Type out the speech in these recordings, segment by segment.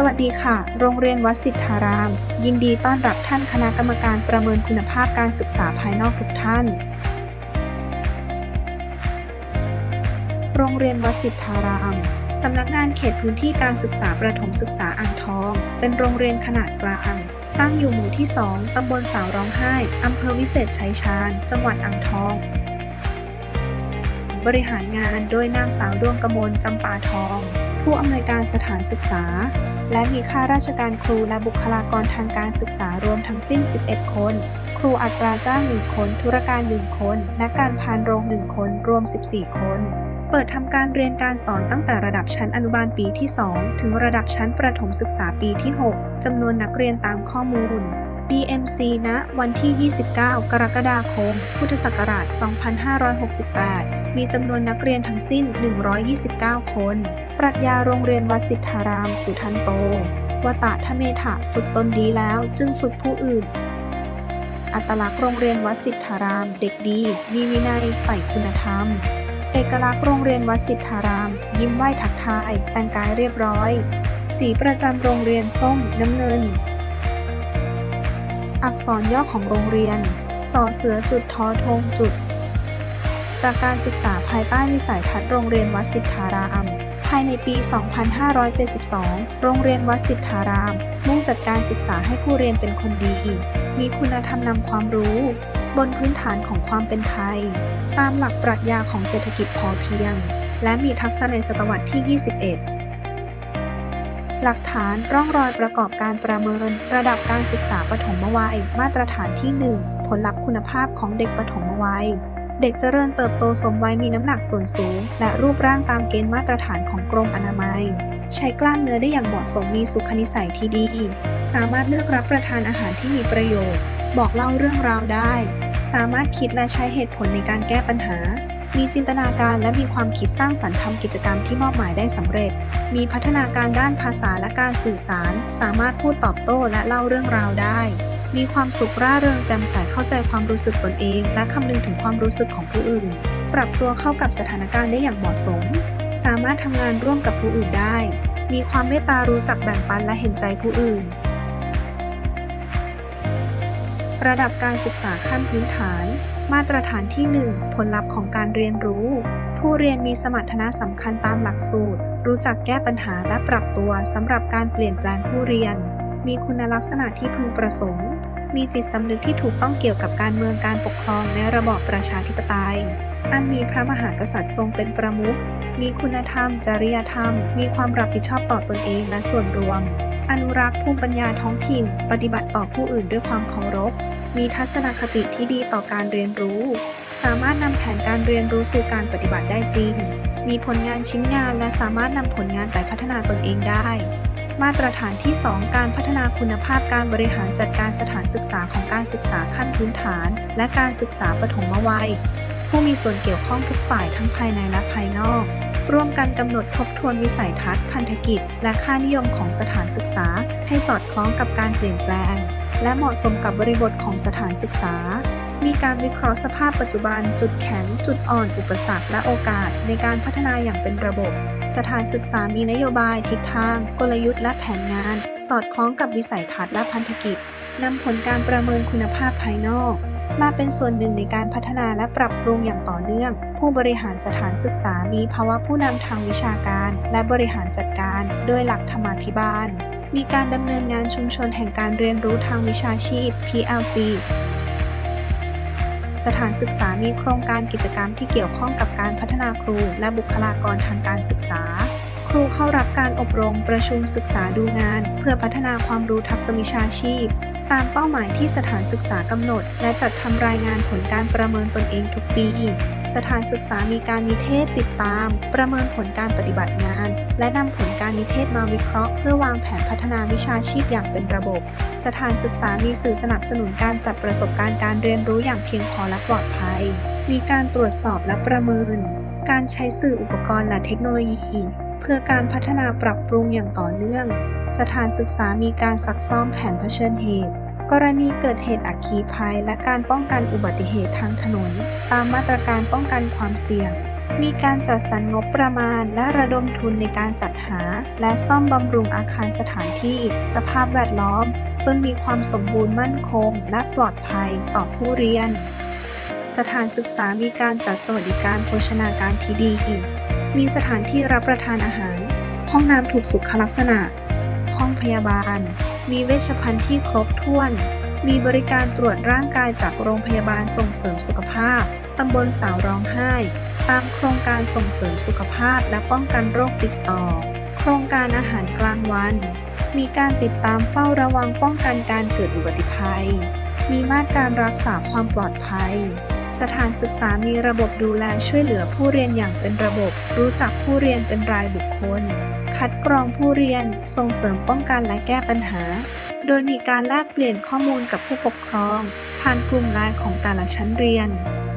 สวัสดีค่ะ โรงเรียนวัดสิทธาราม ยินดีต้อนรับท่านคณะกรรมการประเมินคุณภาพการศึกษาภายนอกทุกท่าน โรงเรียนวัดสิทธาราม สำนักงานเขตพื้นที่การศึกษาประถมศึกษาอ่างทอง เป็นโรงเรียนขนาดกลาง ตั้งอยู่หมู่ที่ 2 ตำบลสาวร้องไห้ อำเภอวิเศษชัยชาญ จังหวัดอ่างทอง บริหารงานโดยนางสาวดวงกมลจำปาทอง ผู้อำนวยการสถานศึกษา และมีข้าราชการครูและบุคลากรทางการศึกษารวมทั้งสิ้น 11 คน ครูอัตราจ้าง 1 คน ธุรการ 1 คน นักการพานโรง 1 คน รวม 14 คน เปิดทำการเรียนการสอนตั้งแต่ระดับชั้นอนุบาลปีที่ 2 ถึงระดับชั้นประถมศึกษาปีที่ 6จำนวนนักเรียนตามข้อมูล DMC ณ วันที่ 29 กรกฎาคม พุทธศักราช 2568 มีจำนวนนักเรียนทั้งสิ้น 129 คน ปรัชญาโรงเรียนวัดสิทธาราม สุทันโต วตะทเมถะฝึกตนดีแล้วจึงฝึกผู้อื่น อัตลักษณ์โรงเรียนวัดสิทธาราม เด็กดี มีวินัยใฝ่คุณธรรม เอกลักษณ์โรงเรียนวัดสิทธาราม ยิ้มไหว้ทักทาย แต่งกายเรียบร้อย สีประจำโรงเรียนส้มน้ำเงิน อักษรย่อของโรงเรียนสอเสือจุดทอทงจุด จากการศึกษาภายใต้วิสัยทัศน์โรงเรียนวัดสิทธารามภายในปี 2572 โรงเรียนวัดสิทธาราม มุ่งจัดการศึกษาให้ผู้เรียนเป็นคนดี มีคุณธรรมนำความรู้ บนพื้นฐานของความเป็นไทย ตามหลักปรัชญาของเศรษฐกิจพอเพียง และมีทักษะในศตวรรษที่ 21 หลักฐานร่องรอยประกอบการประเมิน ระดับการศึกษาปฐมวัย มาตรฐานที่ 1 ผลลัพธ์คุณภาพของเด็กปฐมวัย เด็กเจริญเติบโตสมวัยมีน้ำหนักส่วนสูง และรูปร่างตามเกณฑ์มาตรฐานของกรมอนามัย ใช้กล้ามเนื้อได้อย่างเหมาะสมมีสุขนิสัยที่ดี สามารถเลือกรับประทานอาหารที่มีประโยชน์ บอกเล่าเรื่องราวได้ สามารถคิดและใช้เหตุผลในการแก้ปัญหา มีจินตนาการและมีความคิดสร้างสรรค์ทำกิจกรรมที่มอบหมายได้สำเร็จ มีพัฒนาการด้านภาษาและการสื่อสาร สามารถพูดตอบโต้และเล่าเรื่องราวได้ มีความสุขร่าเริงแจ่มใสเข้าใจความรู้สึกตนเอง และคำนึงถึงความรู้สึกของผู้อื่น ปรับตัวเข้ากับสถานการณ์ได้อย่างเหมาะสม สามารถทำงานร่วมกับผู้อื่นได้ มีความเมตตารู้จักแบ่งปันและเห็นใจผู้อื่นระดับการศึกษาขั้นพื้นฐาน มาตรฐานที่ 1 ผลลัพธ์ของการเรียนรู้ ผู้เรียนมีสมรรถนะสำคัญตามหลักสูตร รู้จักแก้ปัญหาและปรับตัวสำหรับการเปลี่ยนแปลงผู้เรียน มีคุณลักษณะที่พึงประสงค์ มีจิตสำนึกที่ถูกต้องเกี่ยวกับการเมืองการปกครองในระบอบประชาธิปไตย อันมีพระมหากษัตริย์ทรงเป็นประมุข มีคุณธรรม จริยธรรม มีความรับผิดชอบต่อตนเองและส่วนรวม อนุรักษ์ภูมิปัญญาท้องถิ่น ปฏิบัติต่อผู้อื่นด้วยความเคารพ มีทัศนคติที่ดีต่อการเรียนรู้ สามารถนำแผนการเรียนรู้สู่การปฏิบัติได้จริง มีผลงานชิ้นงานและสามารถนำผลงานไปพัฒนาตนเองได้ มาตรฐานที่ 2 การพัฒนาคุณภาพการบริหารจัดการสถานศึกษาของการศึกษาขั้นพื้นฐาน และการศึกษาปฐมวัย ผู้มีส่วนเกี่ยวข้องทุกฝ่ายทั้งภายในและภายนอก ร่วมกันกำหนดทบทวนวิสัยทัศน์พันธกิจ และค่านิยมของสถานศึกษา ให้สอดคล้องกับการเปลี่ยนแปลง และเหมาะสมกับบริบทของสถานศึกษา มีการวิเคราะห์สภาพปัจจุบัน จุดแข็ง จุดอ่อน อุปสรรค และโอกาส ในการพัฒนาอย่างเป็นระบบ สถานศึกษามีนโยบาย ทิศทาง กลยุทธ์และแผนงาน สอดคล้องกับวิสัยทัศน์และพันธกิจนำผลการประเมินคุณภาพภายนอก มาเป็นส่วนหนึ่งในการพัฒนาและปรับปรุงอย่างต่อเนื่อง ผู้บริหารสถานศึกษามีภาวะผู้นำทางวิชาการ และบริหารจัดการ โดยหลักธรรมาภิบาล มีการดำเนินงานชุมชนแห่งการเรียนรู้ทางวิชาชีพ PLC สถานศึกษามีโครงการกิจกรรมที่เกี่ยวข้องกับการพัฒนาครู และบุคลากรทางการศึกษา ครูเข้ารับการอบรมประชุมศึกษาดูงาน เพื่อพัฒนาความรู้ทักษะวิชาชีพ ตามเป้าหมายที่สถานศึกษากำหนด และจัดทำรายงานผลการประเมินตนเองทุกปี สถานศึกษามีการนิเทศติดตาม ประเมินผลการปฏิบัติงาน และนำผลการนิเทศมาวิเคราะห์ เพื่อวางแผนพัฒนาวิชาชีพอย่างเป็นระบบ สถานศึกษามีสื่อสนับสนุนการจัดประสบการณ์การเรียนรู้อย่างเพียงพอและปลอดภัย มีการตรวจสอบและประเมิน การใช้สื่ออุปกรณ์และเทคโนโลยี เพื่อการพัฒนาปรับปรุงอย่างต่อเนื่อง สถานศึกษามีการซักซ้อมแผนเผชิญเหตุกรณีเกิดเหตุอัคคีภัย และการป้องกันอุบัติเหตุทางถนน ตามมาตรการป้องกันความเสี่ยง มีการจัดสรรงบประมาณ และระดมทุนในการจัดหา และซ่อมบำรุงอาคารสถานที่ สภาพแวดล้อม จนมีความสมบูรณ์มั่นคง และปลอดภัยต่อผู้เรียน สถานศึกษามีการจัดสวัสดิการโภชนาการที่ดี มีสถานที่รับประทานอาหาร ห้องน้ำถูกสุขลักษณะ ห้องพยาบาล มีเวชภัณฑ์ที่ครบถ้วน มีบริการตรวจร่างกายจากโรงพยาบาลส่งเสริมสุขภาพ ตำบลสาวร้องไห้ โครงการส่งเสริมสุขภาพและป้องกันโรคติดต่อ โครงการอาหารกลางวัน มีการติดตามเฝ้าระวังป้องกันการเกิดอุบัติภัย มีมาตรการรักษาความปลอดภัย สถานศึกษามีระบบดูแลช่วยเหลือผู้เรียนอย่างเป็นระบบ รู้จักผู้เรียนเป็นรายบุคคล คัดกรองผู้เรียน ส่งเสริมป้องกันและแก้ปัญหา โดยมีการแลกเปลี่ยนข้อมูลกับผู้ปกครอง ผ่านกลุ่มไลน์ของแต่ละชั้นเรียน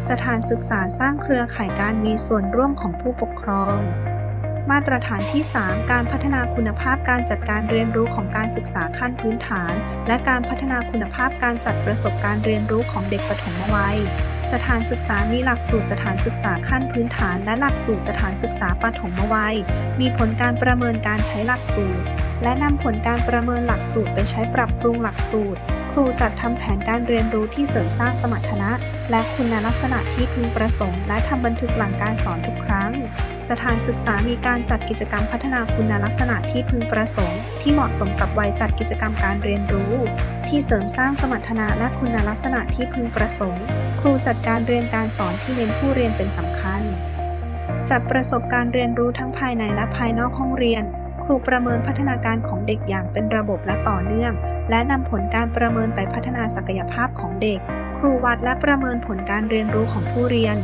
สถานศึกษาสร้างเครือข่ายการมีส่วนร่วมของผู้ปกครอง มาตรฐานที่ 3 การพัฒนาคุณภาพการจัดการเรียนรู้ของการศึกษาขั้นพื้นฐาน และการพัฒนาคุณภาพการจัดประสบการณ์เรียนรู้ของเด็กปฐมวัย สถานศึกษามีหลักสูตรสถานศึกษาขั้นพื้นฐาน และหลักสูตรสถานศึกษาปฐมวัย มีผลการประเมินการใช้หลักสูตร และนำผลการประเมินหลักสูตรไปใช้ปรับปรุงหลักสูตร ครูจัดทำแผนการเรียนรู้ที่เสริมสร้างสมรรถนะ และคุณลักษณะที่พึงประสงค์ และทำบันทึกหลังการสอนทุกครั้ง สถานศึกษามีการจัดกิจกรรมพัฒนาคุณลักษณะที่พึงประสงค์ ที่เหมาะสมกับวัยจัดกิจกรรมการเรียนรู้ ที่เสริมสร้างสมรรถนะและคุณลักษณะที่พึงประสงค์ ครูจัดการเรียนการสอนที่เน้นผู้เรียนเป็นสำคัญ จัดประสบการณ์เรียนรู้ทั้งภายในและภายนอกห้องเรียน ครูประเมินพัฒนาการของเด็กอย่างเป็นระบบและต่อเนื่อง และนำผลการประเมินไปพัฒนาศักยภาพของเด็ก ครูวัดและประเมินผลการเรียนรู้ของผู้เรียน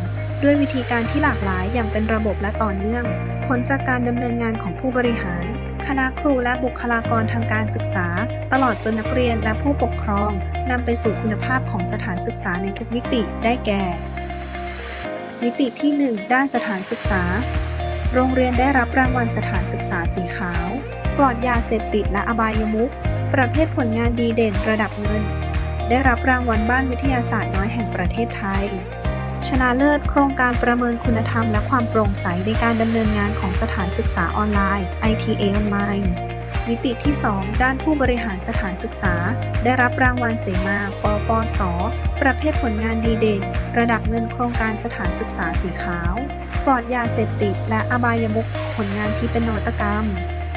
ด้วยวิธีการที่หลากหลายอย่างเป็นระบบและต่อเนื่อง ผลจากการดำเนินงานของผู้บริหาร คณะครูและบุคลากรทางการศึกษา ตลอดจนนักเรียนและผู้ปกครองนำไปสู่คุณภาพของสถานศึกษาในทุกมิติได้แก่ มิติที่ 1 ด้านสถานศึกษา โรงเรียนได้รับรางวัลสถานศึกษาสีขาว ปลอดยาเสพติดและอบายมุข ประเภทผลงานดีเด่นระดับเงิน ได้รับรางวัลบ้านวิทยาศาสตร์น้อยแห่งประเทศไทย ชนะเลิศโครงการประเมินคุณธรรมและความโปร่งใสในการดำเนินงานของสถานศึกษาออนไลน์ ITA Online มิติที่ 2 ด้านผู้บริหารสถานศึกษา ได้รับรางวัลเสมาปปส ประเภทผลงานดีเด่น ระดับเงินโครงการสถานศึกษาสีขาว ปลอดยาเสพติด และอบายมุขผลงานที่เป็นนวัตกรรม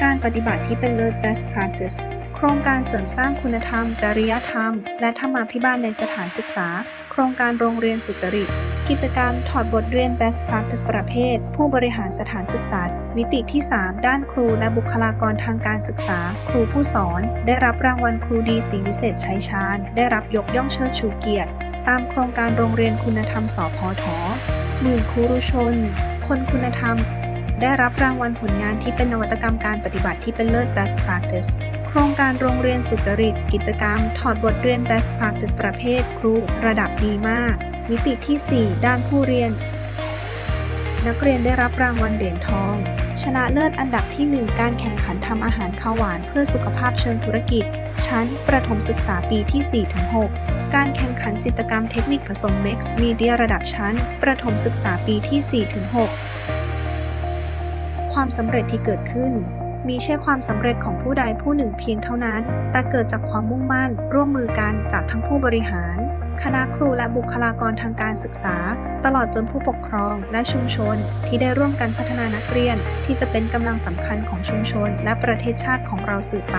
การปฏิบัติที่เป็นเลิศ best practice ครงการเสริมสร้างคุณธรรม จริยธรรม และธรรมาภิบาลในสถานศึกษา โครงการโรงเรียนสุจริต กิจกรรมถอดบทเรียน best practice ประเภท ผู้บริหารสถานศึกษา มิติที่ 3 ด้านครูและบุคลากรทางการศึกษา ครูผู้สอน ได้รับรางวัลครูดีศรีวิเศษชัยชาญ ได้รับยกย่องเชิดชูเกียรติ ตามโครงการโรงเรียนคุณธรรมสพทหมื่นครูรุชน คนคุณธรรม ได้รับรางวัลผลงานที่เป็นนวัตกรรมการปฏิบัติที่เป็นเลิศ best practice ครงการโรงเรียนสุจริต กิจกรรม ถอดบทเรียน best practice ประเภท ครู ระดับดีมาก มิติที่ 4 ด้านผู้เรียน นักเรียนได้รับรางวัลเหรียญทอง ชนะเลิศอันดับที่ 1 การแข่งขันทำอาหารข้าวหวานเพื่อสุขภาพเชิงธุรกิจ ชั้น ประถมศึกษาปีที่ 4-6การแข่งขันจิตกรรมเทคนิคผสม Mix Media ระดับชั้น ประถมศึกษาปีที่ 4-6 ความสำเร็จที่เกิดขึ้น มีใช่ความสำเร็จของผู้ใดผู้หนึ่งเพียงเท่านั้น แต่เกิดจากความมุ่งมั่น ร่วมมือกันจากทั้งผู้บริหาร คณะครูและบุคลากรทางการศึกษา ตลอดจนผู้ปกครองและชุมชน ที่ได้ร่วมกันพัฒนานักเรียน ที่จะเป็นกำลังสำคัญของชุมชน และประเทศชาติของเราสืบไป